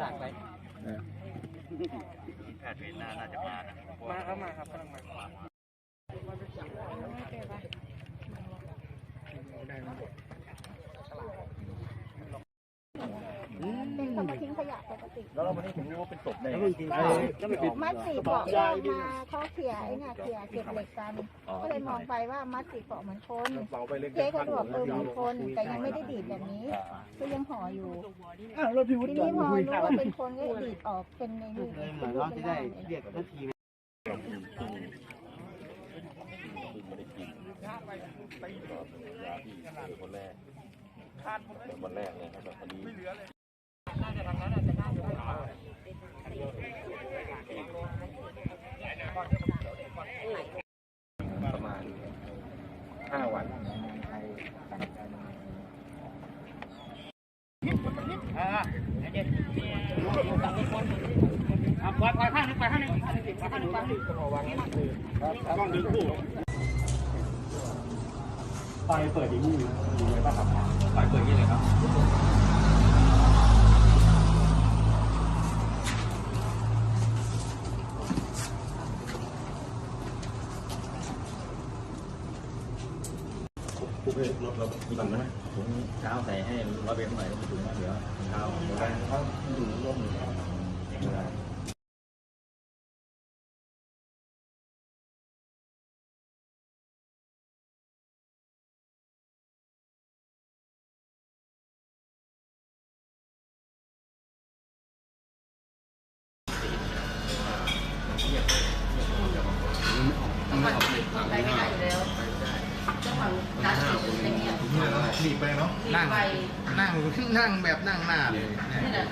หลากไปแพทย์เวรหน้าน่าจะมานะมาครับมาครับกำลังมา เป็นคนมาทิ้งขยะปกติแล้วเราวันนี้ถึงรู้ว่าเป็นศพในมัดสีเกาะย่างมาเขาเขี่ยไอ้เนี่ยเขี่ยเก็บเหล็กกัน ก็เลยมองไปว่ามัดสีเกาะเหมือนคนเจ๊ก็บอกเออเหมือนคน แต่ยังไม่ได้ดีดแบบนี้ก็ยังห่ออยู่ทีนี้พอรู้ว่าเป็นคนก็ดีดออกเป็นในนี่เหมือนเราจะได้เรียกทันทีคนแรกวันแรกเลยครับแบบพอดี ประมาณห้าวัน ไปเปิดอย่างนี้อยู่ไหมป่ะครับไปเปิดยี่เลยครับ ปุ๊บเรถเรามีถุงไหมถุงเท้าใส่ให้ร้อยเบนหน่อยมีถุงนะเดี๋ยวเท้าเดี๋ยวเขาอยู่ร่วมมือไปไม่ได้อยู่แล้ว จังหวะการฉีดอะไรเงี้ยหนีไปเนาะนั่งไปนั่งนั่งแบบนั่งหน้าเลยนี่แหละ